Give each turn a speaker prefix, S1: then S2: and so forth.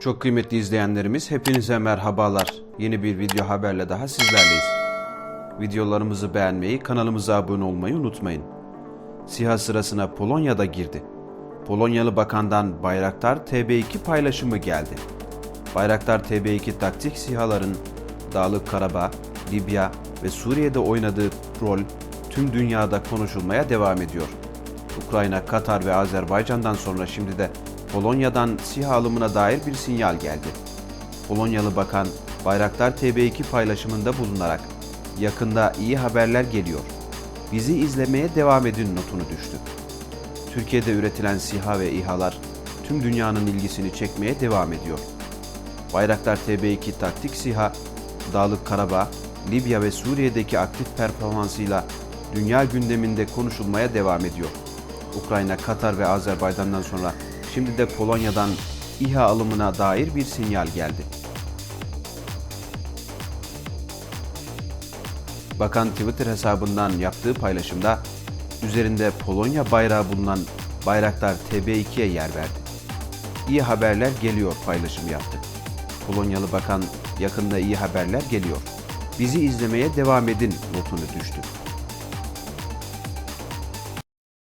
S1: Çok kıymetli izleyenlerimiz hepinize merhabalar. Yeni bir video haberle daha sizlerleyiz. Videolarımızı beğenmeyi, kanalımıza abone olmayı unutmayın. SİHA sırasına Polonya'da girdi. Polonyalı bakandan Bayraktar TB2 paylaşımı geldi. Bayraktar TB2 taktik SİHA'ların Dağlık Karabağ, Libya ve Suriye'de oynadığı rol tüm dünyada konuşulmaya devam ediyor. Ukrayna, Katar ve Azerbaycan'dan sonra şimdi de Polonya'dan SİHA alımına dair bir sinyal geldi. Polonyalı bakan Bayraktar TB2 paylaşımında bulunarak yakında iyi haberler geliyor. Bizi izlemeye devam edin notunu düştü. Türkiye'de üretilen SİHA ve İHA'lar tüm dünyanın ilgisini çekmeye devam ediyor. Bayraktar TB2 taktik SİHA, Dağlık Karabağ, Libya ve Suriye'deki aktif performansıyla dünya gündeminde konuşulmaya devam ediyor. Ukrayna, Katar ve Azerbaycan'dan sonra şimdi de Polonya'dan İHA alımına dair bir sinyal geldi. Bakan Twitter hesabından yaptığı paylaşımda üzerinde Polonya bayrağı bulunan Bayraktar TB2'ye yer verdi. İyi haberler geliyor paylaşım yaptı. Polonyalı bakan yakında iyi haberler geliyor. Bizi izlemeye devam edin notunu düştü.